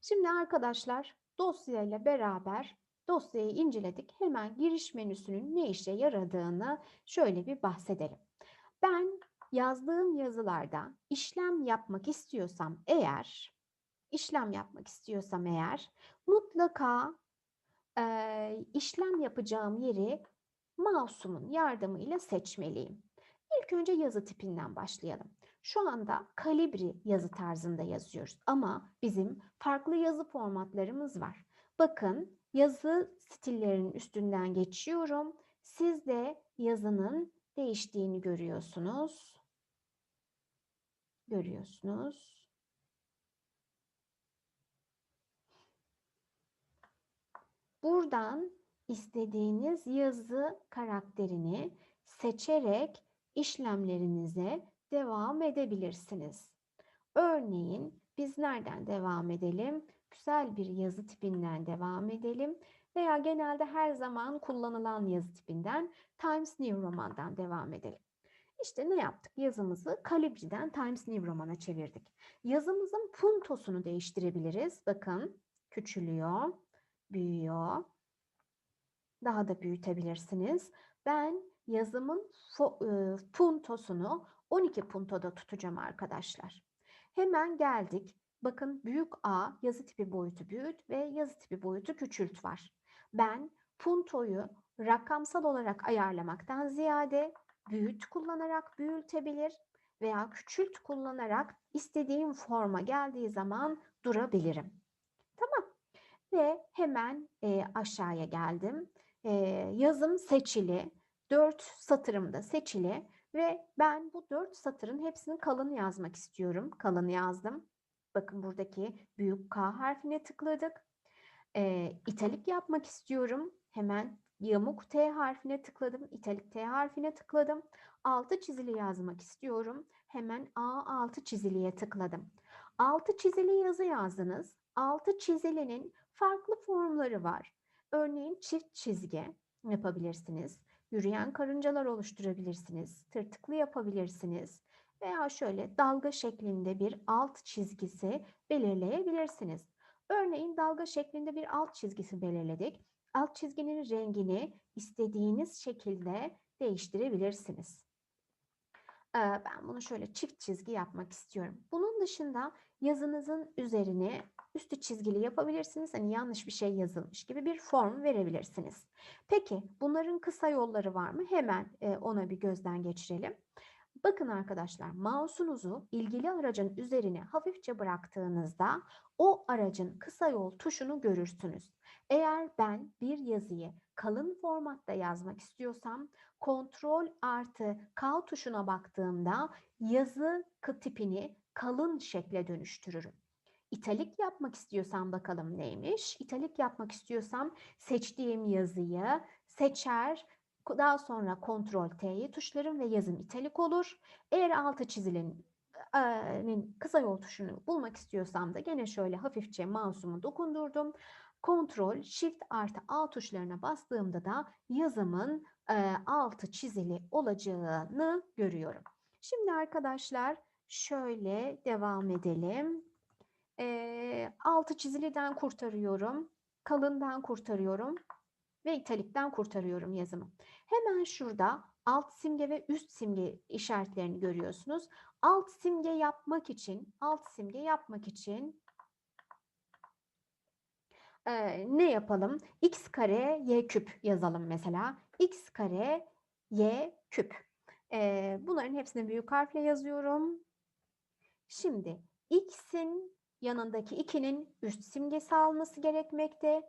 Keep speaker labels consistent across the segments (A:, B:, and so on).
A: Şimdi arkadaşlar dosyayla beraber dosyayı inceledik. Hemen giriş menüsünün ne işe yaradığını şöyle bir bahsedelim. Ben yazdığım yazılarda işlem yapmak istiyorsam eğer, işlem yapmak istiyorsam eğer mutlaka e, işlem yapacağım yeri mouse'umun yardımıyla seçmeliyim. İlk önce yazı tipinden başlayalım. Şu anda kalibri yazı tarzında yazıyoruz ama bizim farklı yazı formatlarımız var. Bakın yazı stillerinin üstünden geçiyorum. Siz de yazının değiştiğini görüyorsunuz. Görüyorsunuz. Buradan istediğiniz yazı karakterini seçerek işlemlerinize devam edebilirsiniz. Örneğin biz nereden devam edelim? Güzel bir yazı tipinden devam edelim veya genelde her zaman kullanılan yazı tipinden Times New Roman'dan devam edelim. İşte ne yaptık? Yazımızı Calibri'den Times New Roman'a çevirdik. Yazımızın puntosunu değiştirebiliriz. Bakın küçülüyor, büyüyor. Daha da büyütebilirsiniz. Ben yazımın puntosunu 12 puntoda tutacağım arkadaşlar. Hemen geldik. Bakın büyük A yazı tipi boyutu büyüt ve yazı tipi boyutu küçült var. Ben puntoyu rakamsal olarak ayarlamaktan ziyade büyüt kullanarak büyütebilir veya küçült kullanarak istediğim forma geldiği zaman durabilirim. Tamam. Ve hemen e, aşağıya geldim. E, yazım seçili. 4 satırımda seçili ve ben bu 4 satırın hepsini kalın yazmak istiyorum. Kalın yazdım. Bakın buradaki büyük K harfine tıkladık. E, italik yapmak istiyorum. Hemen yamuk T harfine tıkladım. İtalik T harfine tıkladım. Altı çizili yazmak istiyorum. Hemen A altı çiziliye tıkladım. Altı çizili yazı yazdınız. Altı çizilinin farklı formları var. Örneğin çift çizgi yapabilirsiniz. Yürüyen karıncalar oluşturabilirsiniz. Tırtıklı yapabilirsiniz. Veya şöyle dalga şeklinde bir alt çizgisi belirleyebilirsiniz. Örneğin dalga şeklinde bir alt çizgisi belirledik. Alt çizginin rengini istediğiniz şekilde değiştirebilirsiniz. Ben bunu şöyle çift çizgi yapmak istiyorum. Bunun dışında yazınızın üzerine üstü çizgili yapabilirsiniz. Hani yanlış bir şey yazılmış gibi bir form verebilirsiniz. Peki bunların kısa yolları var mı? Hemen ona bir gözden geçirelim. Bakın arkadaşlar mouse'unuzu ilgili aracın üzerine hafifçe bıraktığınızda o aracın kısa yol tuşunu görürsünüz. Eğer ben bir yazıyı kalın formatta yazmak istiyorsam kontrol artı K tuşuna baktığımda yazı tipini kalın şekle dönüştürürüm. İtalik yapmak istiyorsam bakalım neymiş? İtalik yapmak istiyorsam seçtiğim yazıyı seçer, daha sonra kontrol T'yi tuşlarım ve yazım italik olur. Eğer altı çizilenin kısa yol tuşunu bulmak istiyorsam da gene şöyle hafifçe mouse'umu dokundurdum. Kontrol Shift artı A tuşlarına bastığımda da yazımın e, altı çizili olacağını görüyorum. Şimdi arkadaşlar şöyle devam edelim. E, altı çiziliden kurtarıyorum. Kalından kurtarıyorum. Ve italikten kurtarıyorum yazımı. Hemen şurada alt simge ve üst simge işaretlerini görüyorsunuz. Alt simge yapmak için, alt simge yapmak için e, ne yapalım? x kare y küp yazalım mesela. x kare y küp. E, bunların hepsini büyük harfle yazıyorum. Şimdi x'in yanındaki 2'nin üst simgesi alması gerekmekte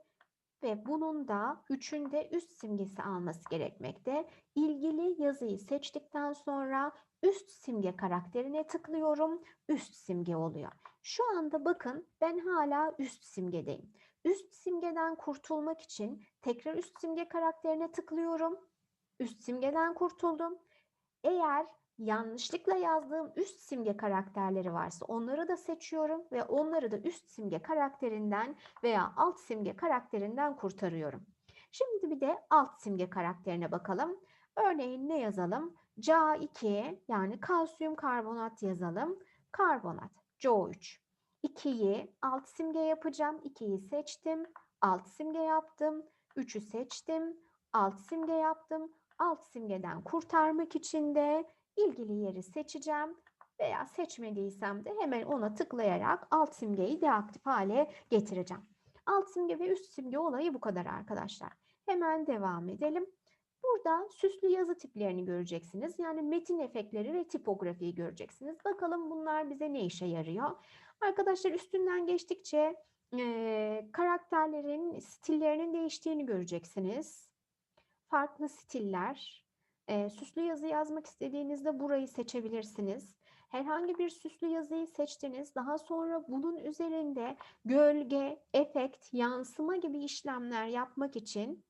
A: ve bunun da üçünde üst simgesi alması gerekmekte. İlgili yazıyı seçtikten sonra üst simge karakterine tıklıyorum. Üst simge oluyor. Şu anda bakın ben hala üst simgedeyim. Üst simgeden kurtulmak için tekrar üst simge karakterine tıklıyorum. Üst simgeden kurtuldum. Eğer yanlışlıkla yazdığım üst simge karakterleri varsa onları da seçiyorum ve onları da üst simge karakterinden veya alt simge karakterinden kurtarıyorum. Şimdi bir de alt simge karakterine bakalım. Örneğin ne yazalım? Ca2 yani kalsiyum karbonat yazalım. Karbonat CO3. 2'yi alt simge yapacağım. 2'yi seçtim. Alt simge yaptım. 3'ü seçtim. Alt simge yaptım. Alt simgeden kurtarmak için de ilgili yeri seçeceğim veya seçmediysem de hemen ona tıklayarak alt simgeyi deaktif hale getireceğim. Alt simge ve üst simge olayı bu kadar arkadaşlar. Hemen devam edelim. Burada süslü yazı tiplerini göreceksiniz. Yani metin efektleri ve tipografiyi göreceksiniz. Bakalım bunlar bize ne işe yarıyor? Arkadaşlar üstünden geçtikçe e, karakterlerin stillerinin değiştiğini göreceksiniz. Farklı stiller. E, süslü yazı yazmak istediğinizde burayı seçebilirsiniz. Herhangi bir süslü yazıyı seçtiniz. Daha sonra bunun üzerinde gölge, efekt, yansıma gibi işlemler yapmak için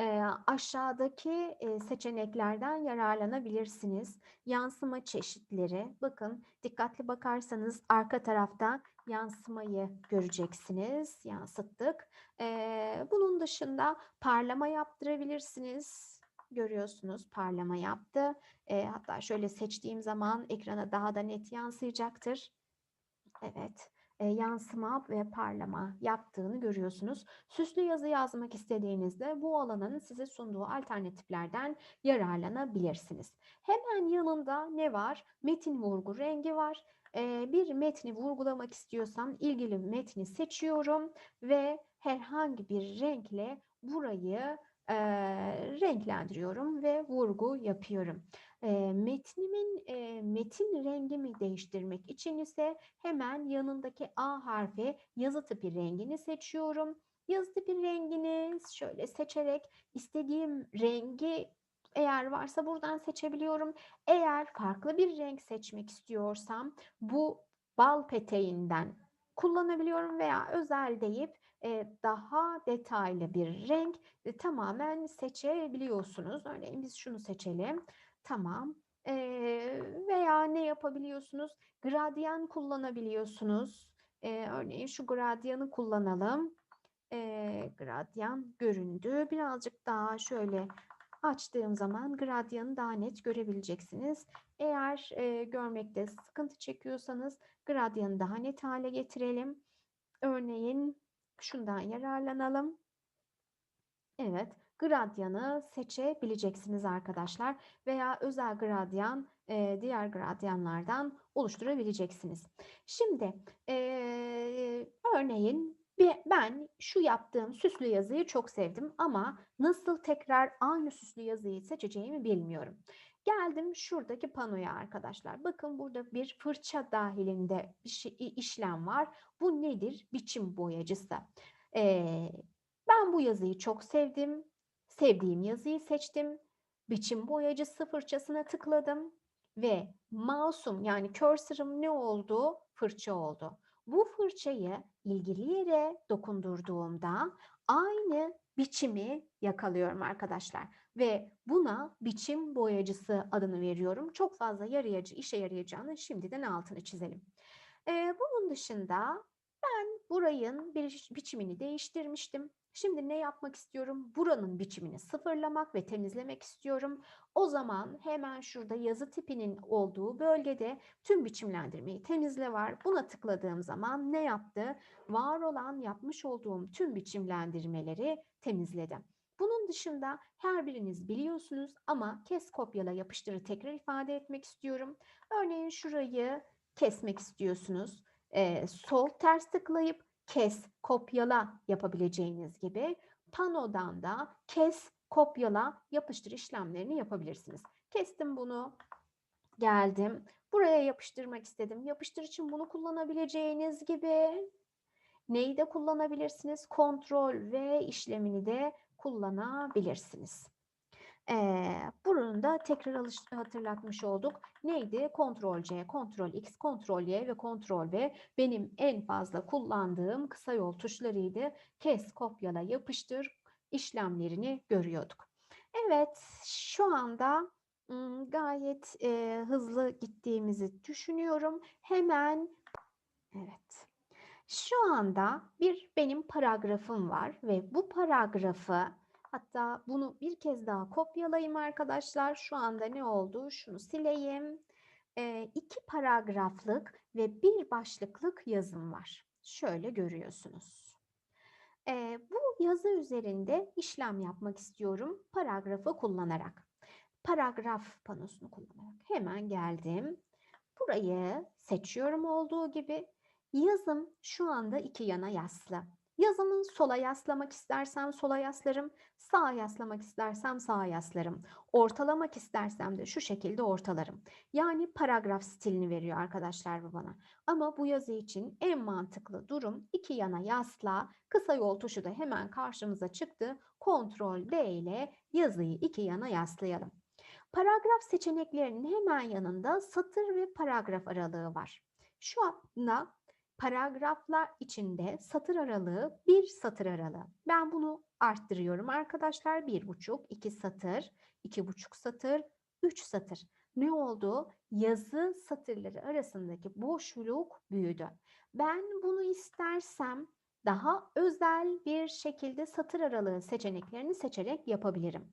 A: e, aşağıdaki e, seçeneklerden yararlanabilirsiniz. Yansıma çeşitleri. Bakın dikkatli bakarsanız arka tarafta yansımayı göreceksiniz. Yansıttık. E, bunun dışında parlama yaptırabilirsiniz. Görüyorsunuz parlama yaptı. E, hatta şöyle seçtiğim zaman ekrana daha da net yansıyacaktır. Evet e, yansıma ve parlama yaptığını görüyorsunuz. Süslü yazı yazmak istediğinizde bu alanın size sunduğu alternatiflerden yararlanabilirsiniz. Hemen yanında ne var? Metin vurgu rengi var. E, bir metni vurgulamak istiyorsam ilgili metni seçiyorum ve herhangi bir renkle burayı e, renklendiriyorum ve vurgu yapıyorum. E, metnimin e, metin rengimi değiştirmek için ise hemen yanındaki A harfi yazı tipi rengini seçiyorum. Yazı tipi rengini şöyle seçerek istediğim rengi eğer varsa buradan seçebiliyorum. Eğer farklı bir renk seçmek istiyorsam bu bal peteğinden kullanabiliyorum veya özel deyip daha detaylı bir renk e, tamamen seçebiliyorsunuz. Örneğin biz şunu seçelim. Tamam. E, veya ne yapabiliyorsunuz? Gradyan kullanabiliyorsunuz. E, örneğin şu gradyanı kullanalım. E, gradyan göründü. Birazcık daha şöyle açtığım zaman gradyanı daha net görebileceksiniz. Eğer e, görmekte sıkıntı çekiyorsanız gradyanı daha net hale getirelim. Örneğin şundan yararlanalım. Evet, gradyanı seçebileceksiniz arkadaşlar veya özel gradyan e, diğer gradyanlardan oluşturabileceksiniz. Şimdi e, örneğin ben şu yaptığım süslü yazıyı çok sevdim ama nasıl tekrar aynı süslü yazıyı seçeceğimi bilmiyorum. Geldim şuradaki panoya arkadaşlar. Bakın burada bir fırça dahilinde şey, işlem var. Bu nedir? Biçim boyacısı. Ee, ben bu yazıyı çok sevdim. Sevdiğim yazıyı seçtim. Biçim boyacısı fırçasına tıkladım ve mouse'um yani cursor'ım ne oldu? Fırça oldu. Bu fırçayı ilgili yere dokundurduğumda aynı biçimi yakalıyorum arkadaşlar ve buna biçim boyacısı adını veriyorum. Çok fazla yarayıcı, işe yarayacağını şimdiden altını çizelim. Ee, bunun dışında ben burayın bir biçimini değiştirmiştim. Şimdi ne yapmak istiyorum? Buranın biçimini sıfırlamak ve temizlemek istiyorum. O zaman hemen şurada yazı tipinin olduğu bölgede tüm biçimlendirmeyi temizle var. Buna tıkladığım zaman ne yaptı? Var olan yapmış olduğum tüm biçimlendirmeleri temizledi. Bunun dışında her biriniz biliyorsunuz ama kes kopyala yapıştırı tekrar ifade etmek istiyorum. Örneğin şurayı kesmek istiyorsunuz. Ee, sol ters tıklayıp kes, kopyala yapabileceğiniz gibi panodan da kes, kopyala, yapıştır işlemlerini yapabilirsiniz. Kestim bunu, geldim. Buraya yapıştırmak istedim. Yapıştır için bunu kullanabileceğiniz gibi neyi de kullanabilirsiniz? Kontrol V işlemini de kullanabilirsiniz. Ee, bunu da tekrar hatırlatmış olduk. Neydi? Kontrol C, Kontrol X, Kontrol Y ve Kontrol V benim en fazla kullandığım kısa yol tuşlarıydı. Kes, kopyala, yapıştır işlemlerini görüyorduk. Evet, şu anda gayet e, hızlı gittiğimizi düşünüyorum. Hemen, evet. Şu anda bir benim paragrafım var ve bu paragrafı Hatta bunu bir kez daha kopyalayayım arkadaşlar. Şu anda ne oldu? Şunu sileyim. E, iki paragraflık ve bir başlıklık yazım var. Şöyle görüyorsunuz. Ee, bu yazı üzerinde işlem yapmak istiyorum paragrafı kullanarak. Paragraf panosunu kullanarak. Hemen geldim. Burayı seçiyorum olduğu gibi. Yazım şu anda iki yana yaslı. Yazımı sola yaslamak istersem sola yaslarım, sağa yaslamak istersem sağa yaslarım. Ortalamak istersem de şu şekilde ortalarım. Yani paragraf stilini veriyor arkadaşlar bu bana. Ama bu yazı için en mantıklı durum iki yana yasla, kısa yol tuşu da hemen karşımıza çıktı. Ctrl D ile yazıyı iki yana yaslayalım. Paragraf seçeneklerinin hemen yanında satır ve paragraf aralığı var. Şu anda paragraflar içinde satır aralığı bir satır aralığı. Ben bunu arttırıyorum arkadaşlar. Bir buçuk, iki satır, iki buçuk satır, üç satır. Ne oldu? Yazı satırları arasındaki boşluk büyüdü. Ben bunu istersem daha özel bir şekilde satır aralığı seçeneklerini seçerek yapabilirim.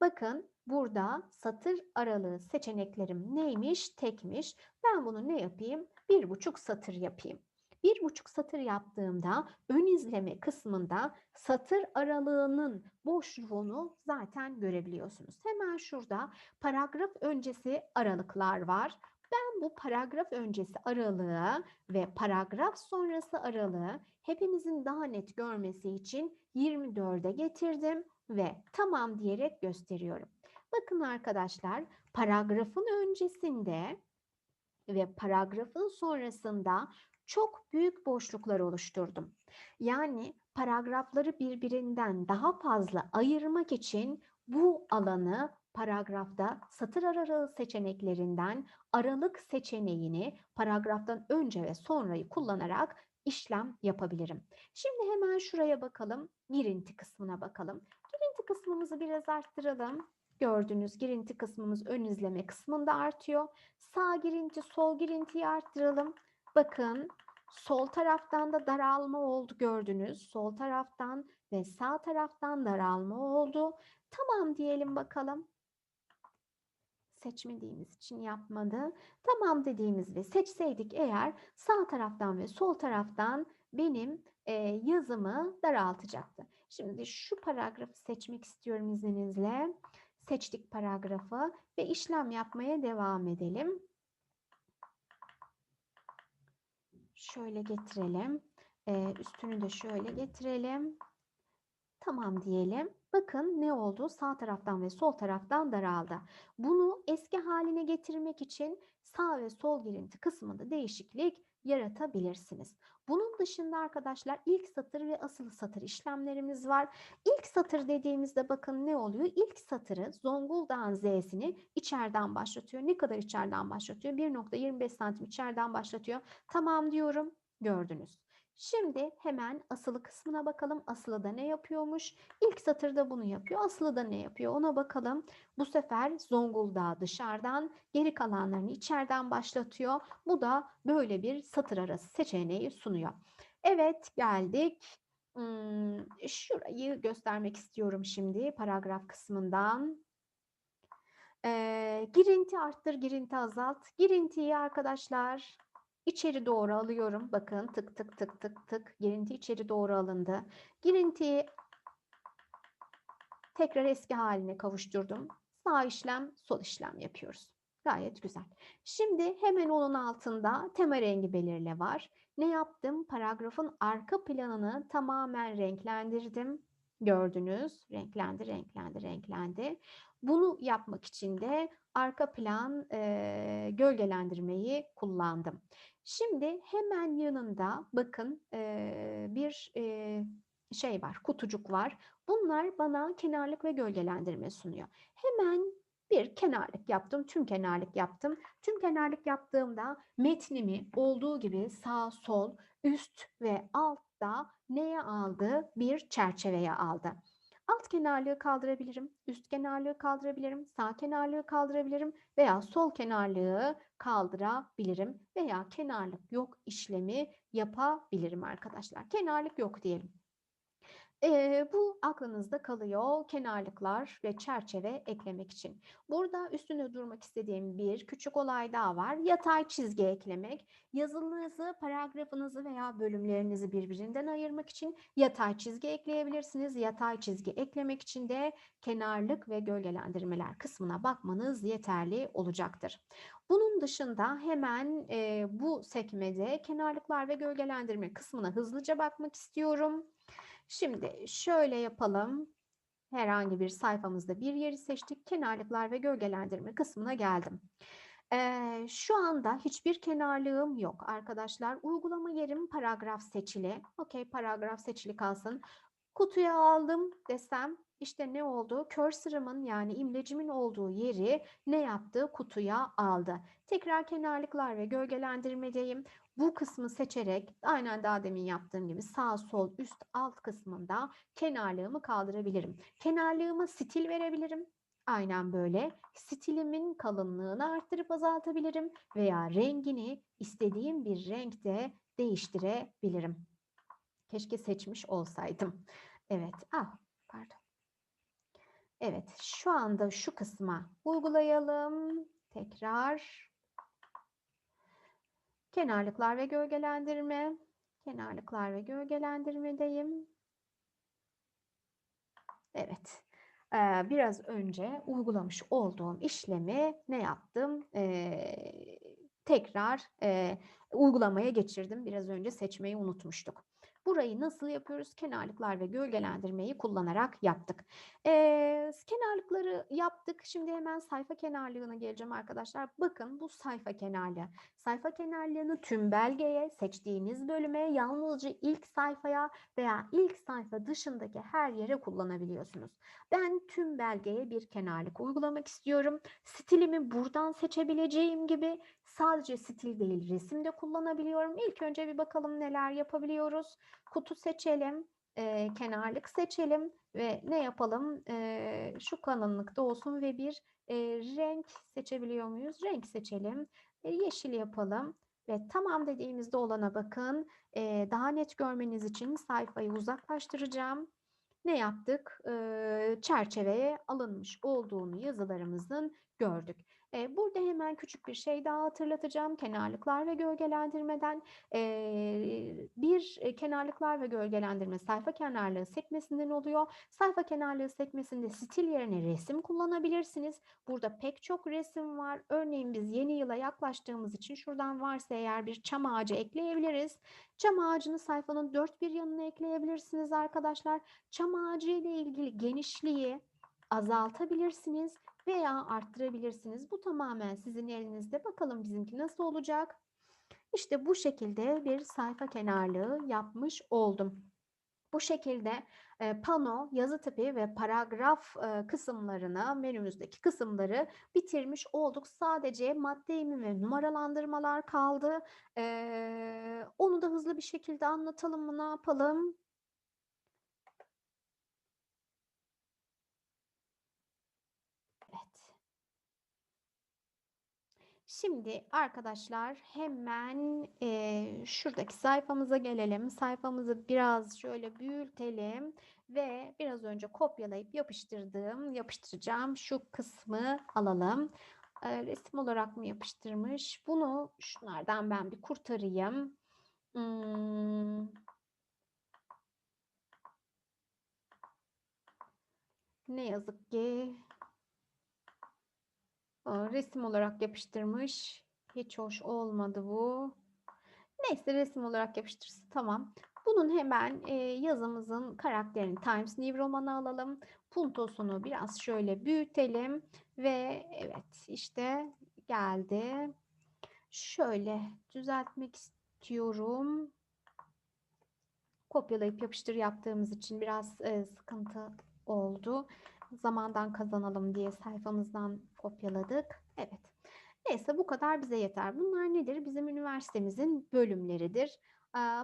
A: Bakın burada satır aralığı seçeneklerim neymiş? Tekmiş. Ben bunu ne yapayım? Bir buçuk satır yapayım. Bir buçuk satır yaptığımda ön izleme kısmında satır aralığının boşluğunu zaten görebiliyorsunuz. Hemen şurada paragraf öncesi aralıklar var. Ben bu paragraf öncesi aralığı ve paragraf sonrası aralığı hepimizin daha net görmesi için 24'e getirdim ve tamam diyerek gösteriyorum. Bakın arkadaşlar paragrafın öncesinde ve paragrafın sonrasında çok büyük boşluklar oluşturdum. Yani paragrafları birbirinden daha fazla ayırmak için bu alanı paragrafta satır aralığı seçeneklerinden aralık seçeneğini paragraftan önce ve sonrayı kullanarak işlem yapabilirim. Şimdi hemen şuraya bakalım. Girinti kısmına bakalım. Girinti kısmımızı biraz arttıralım. Gördüğünüz girinti kısmımız ön izleme kısmında artıyor. Sağ girinti, sol girintiyi arttıralım. Bakın sol taraftan da daralma oldu gördünüz. Sol taraftan ve sağ taraftan daralma oldu. Tamam diyelim bakalım. Seçmediğimiz için yapmadı. Tamam dediğimiz ve seçseydik eğer sağ taraftan ve sol taraftan benim e, yazımı daraltacaktı. Şimdi şu paragrafı seçmek istiyorum izninizle. Seçtik paragrafı ve işlem yapmaya devam edelim. Şöyle getirelim. Ee, üstünü de şöyle getirelim. Tamam diyelim. Bakın ne oldu? Sağ taraftan ve sol taraftan daraldı. Bunu eski haline getirmek için sağ ve sol girinti kısmında değişiklik yaratabilirsiniz. Bunun dışında arkadaşlar ilk satır ve asıl satır işlemlerimiz var. İlk satır dediğimizde bakın ne oluyor? İlk satırı Zonguldak'ın Z'sini içeriden başlatıyor. Ne kadar içeriden başlatıyor? 1.25 santim içeriden başlatıyor. Tamam diyorum. Gördünüz. Şimdi hemen asılı kısmına bakalım. Asılı da ne yapıyormuş? İlk satırda bunu yapıyor. Asılı da ne yapıyor? Ona bakalım. Bu sefer Zonguldak dışarıdan, geri kalanlarını içeriden başlatıyor. Bu da böyle bir satır arası seçeneği sunuyor. Evet geldik. Hmm, şurayı göstermek istiyorum şimdi paragraf kısmından. Ee, girinti arttır, girinti azalt. Girintiyi arkadaşlar İçeri doğru alıyorum. Bakın tık tık tık tık tık. Girinti içeri doğru alındı. Girintiyi tekrar eski haline kavuşturdum. Sağ işlem, sol işlem yapıyoruz. Gayet güzel. Şimdi hemen onun altında tema rengi belirle var. Ne yaptım? Paragrafın arka planını tamamen renklendirdim. Gördünüz. Renklendi, renklendi, renklendi. Bunu yapmak için de arka plan e, gölgelendirmeyi kullandım. Şimdi hemen yanında bakın e, bir e, şey var, kutucuk var. Bunlar bana kenarlık ve gölgelendirme sunuyor. Hemen bir kenarlık yaptım, tüm kenarlık yaptım. Tüm kenarlık yaptığımda metnimi olduğu gibi sağ, sol, üst ve altta neye aldı? Bir çerçeveye aldı. Alt kenarlığı kaldırabilirim, üst kenarlığı kaldırabilirim, sağ kenarlığı kaldırabilirim veya sol kenarlığı kaldırabilirim veya kenarlık yok işlemi yapabilirim arkadaşlar. Kenarlık yok diyelim. Eee, bu aklınızda kalıyor kenarlıklar ve çerçeve eklemek için. Burada üstünde durmak istediğim bir küçük olay daha var. Yatay çizgi eklemek. Yazınızı, paragrafınızı veya bölümlerinizi birbirinden ayırmak için yatay çizgi ekleyebilirsiniz. Yatay çizgi eklemek için de kenarlık ve gölgelendirmeler kısmına bakmanız yeterli olacaktır. Bunun dışında hemen eee, bu sekmede kenarlıklar ve gölgelendirme kısmına hızlıca bakmak istiyorum. Şimdi şöyle yapalım. Herhangi bir sayfamızda bir yeri seçtik. Kenarlıklar ve gölgelendirme kısmına geldim. Eee, şu anda hiçbir kenarlığım yok arkadaşlar. Uygulama yerim paragraf seçili. Okey paragraf seçili kalsın. Kutuya aldım desem işte ne oldu? Cursor'ımın yani imlecimin olduğu yeri ne yaptı? Kutuya aldı. Tekrar kenarlıklar ve gölgelendirmedeyim. Bu kısmı seçerek aynen daha demin yaptığım gibi sağ sol üst alt kısmında kenarlığımı kaldırabilirim. Kenarlığıma stil verebilirim. Aynen böyle. Stilimin kalınlığını arttırıp azaltabilirim veya rengini istediğim bir renkte değiştirebilirim. Keşke seçmiş olsaydım. Evet. Ah, pardon. Evet, şu anda şu kısma uygulayalım. Tekrar kenarlıklar ve gölgelendirme. Kenarlıklar ve gölgelendirmedeyim. Evet. Ee, biraz önce uygulamış olduğum işlemi ne yaptım? Ee, tekrar e, uygulamaya geçirdim. Biraz önce seçmeyi unutmuştuk. Burayı nasıl yapıyoruz? Kenarlıklar ve gölgelendirmeyi kullanarak yaptık. Ee, kenarlıkları yaptık. Şimdi hemen sayfa kenarlığına geleceğim arkadaşlar. Bakın bu sayfa kenarlığı. Sayfa kenarlığını tüm belgeye, seçtiğiniz bölüme, yalnızca ilk sayfaya veya ilk sayfa dışındaki her yere kullanabiliyorsunuz. Ben tüm belgeye bir kenarlık uygulamak istiyorum. Stilimi buradan seçebileceğim gibi sadece stil değil resim de kullanabiliyorum. İlk önce bir bakalım neler yapabiliyoruz. Kutu seçelim, e, kenarlık seçelim ve ne yapalım? E, şu kalınlıkta olsun ve bir e, renk seçebiliyor muyuz? Renk seçelim. E, yeşil yapalım. Ve tamam dediğimizde olana bakın. E, daha net görmeniz için sayfayı uzaklaştıracağım. Ne yaptık? E, çerçeveye alınmış olduğunu yazılarımızın gördük. E, burada hemen küçük bir şey daha hatırlatacağım. Kenarlıklar ve gölgelendirmeden e, bir e, kenarlıklar ve gölgelendirme sayfa kenarlığı sekmesinden oluyor. Sayfa kenarlığı sekmesinde stil yerine resim kullanabilirsiniz. Burada pek çok resim var. Örneğin biz yeni yıla yaklaştığımız için şuradan varsa eğer bir çam ağacı ekleyebiliriz. Çam ağacını sayfanın dört bir yanına ekleyebilirsiniz arkadaşlar. Çam ağacı ile ilgili genişliği azaltabilirsiniz veya arttırabilirsiniz. Bu tamamen sizin elinizde. Bakalım bizimki nasıl olacak? İşte bu şekilde bir sayfa kenarlığı yapmış oldum. Bu şekilde e, pano, yazı tipi ve paragraf e, kısımlarını, menümüzdeki kısımları bitirmiş olduk. Sadece madde imi ve numaralandırmalar kaldı. E, onu da hızlı bir şekilde anlatalım mı? Ne yapalım? Evet. Şimdi arkadaşlar hemen e, şuradaki sayfamıza gelelim. Sayfamızı biraz şöyle büyütelim ve biraz önce kopyalayıp yapıştırdığım, yapıştıracağım şu kısmı alalım. E, resim olarak mı yapıştırmış? Bunu şunlardan ben bir kurtarayım. Hmm. Ne yazık ki resim olarak yapıştırmış. Hiç hoş olmadı bu. Neyse resim olarak yapıştırsın. Tamam. Bunun hemen e, yazımızın karakterini Times New Roman'a alalım. Puntosunu biraz şöyle büyütelim. Ve evet işte geldi. Şöyle düzeltmek istiyorum. Kopyalayıp yapıştır yaptığımız için biraz e, sıkıntı oldu zamandan kazanalım diye sayfamızdan kopyaladık. Evet. Neyse bu kadar bize yeter. Bunlar nedir? Bizim üniversitemizin bölümleridir.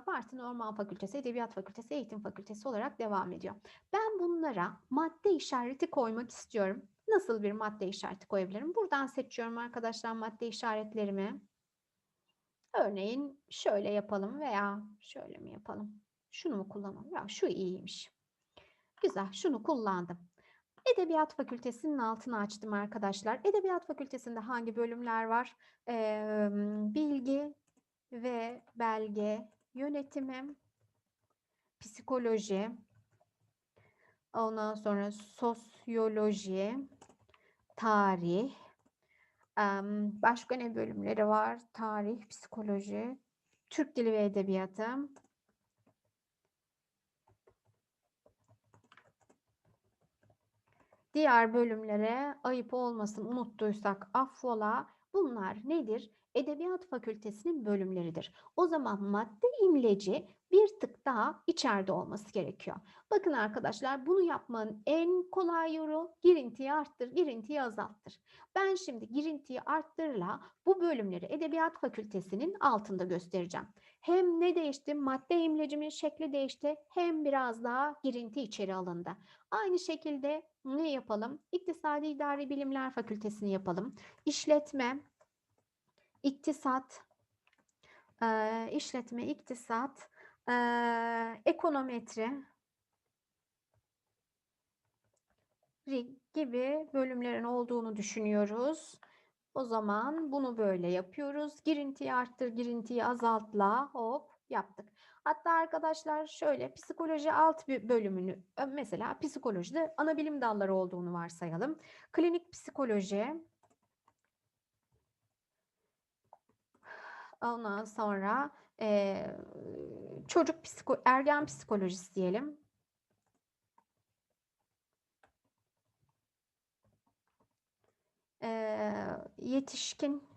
A: Bartın Orman Fakültesi, Edebiyat Fakültesi, Eğitim Fakültesi olarak devam ediyor. Ben bunlara madde işareti koymak istiyorum. Nasıl bir madde işareti koyabilirim? Buradan seçiyorum arkadaşlar madde işaretlerimi. Örneğin şöyle yapalım veya şöyle mi yapalım? Şunu mu kullanalım? Ya şu iyiymiş. Güzel, şunu kullandım. Edebiyat Fakültesinin altını açtım arkadaşlar. Edebiyat Fakültesinde hangi bölümler var? Eee, bilgi ve belge yönetimi, psikoloji, ondan sonra sosyoloji, tarih, başka ne bölümleri var? Tarih, psikoloji, Türk Dili ve Edebiyatı. Diğer bölümlere ayıp olmasın unuttuysak affola. Bunlar nedir? Edebiyat Fakültesinin bölümleridir. O zaman madde imleci bir tık daha içeride olması gerekiyor. Bakın arkadaşlar bunu yapmanın en kolay yolu girintiyi arttır, girintiyi azalttır. Ben şimdi girintiyi arttırla bu bölümleri Edebiyat Fakültesinin altında göstereceğim. Hem ne değişti? Madde imlecimin şekli değişti. Hem biraz daha girinti içeri alındı. Aynı şekilde ne yapalım? İktisadi İdari Bilimler Fakültesini yapalım. İşletme, iktisat, eee, işletme, iktisat, eee, ekonometri ri- gibi bölümlerin olduğunu düşünüyoruz. O zaman bunu böyle yapıyoruz. Girintiyi arttır, girintiyi azaltla hop yaptık. Hatta arkadaşlar şöyle psikoloji alt bir bölümünü mesela psikolojide ana bilim dalları olduğunu varsayalım. Klinik psikoloji ondan sonra eee, çocuk psiko ergen psikolojisi diyelim. Eee, yetişkin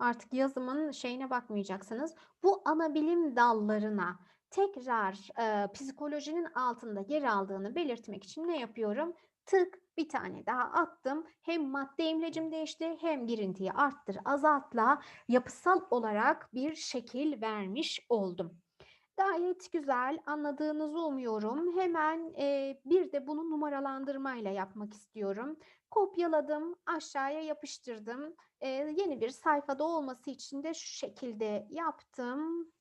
A: artık yazımın şeyine bakmayacaksınız. Bu ana bilim dallarına tekrar e, psikolojinin altında yer aldığını belirtmek için ne yapıyorum? Tık bir tane daha attım. Hem madde imlecim değişti hem girintiyi arttır azaltla yapısal olarak bir şekil vermiş oldum. Gayet güzel anladığınızı umuyorum. Hemen e, bir de bunu numaralandırmayla yapmak istiyorum. Kopyaladım, aşağıya yapıştırdım. E, yeni bir sayfada olması için de şu şekilde yaptım.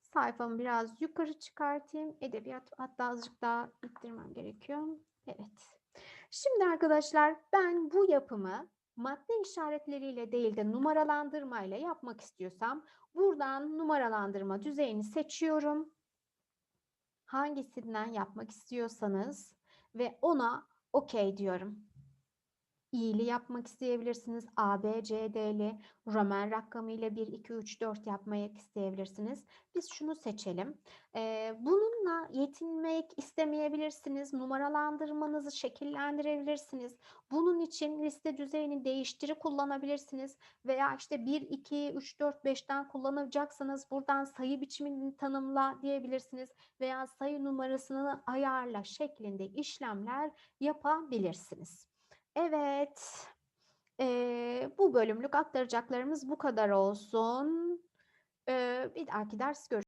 A: Sayfamı biraz yukarı çıkartayım. Edebiyat hatta azıcık daha ittirmem gerekiyor. Evet. Şimdi arkadaşlar ben bu yapımı madde işaretleriyle değil de numaralandırmayla yapmak istiyorsam buradan numaralandırma düzeyini seçiyorum. Hangisinden yapmak istiyorsanız ve ona OK diyorum. İyili yapmak isteyebilirsiniz. A, B, C, D'li Roman rakamıyla 1, 2, 3, 4 yapmak isteyebilirsiniz. Biz şunu seçelim. Ee, bununla yetinmek istemeyebilirsiniz. Numaralandırmanızı şekillendirebilirsiniz. Bunun için liste düzeyini değiştiri kullanabilirsiniz. Veya işte 1, 2, 3, 4, 5'ten kullanacaksanız buradan sayı biçimini tanımla diyebilirsiniz. Veya sayı numarasını ayarla şeklinde işlemler yapabilirsiniz. Evet. Eee, bu bölümlük aktaracaklarımız bu kadar olsun. Eee, bir dahaki ders görüşürüz.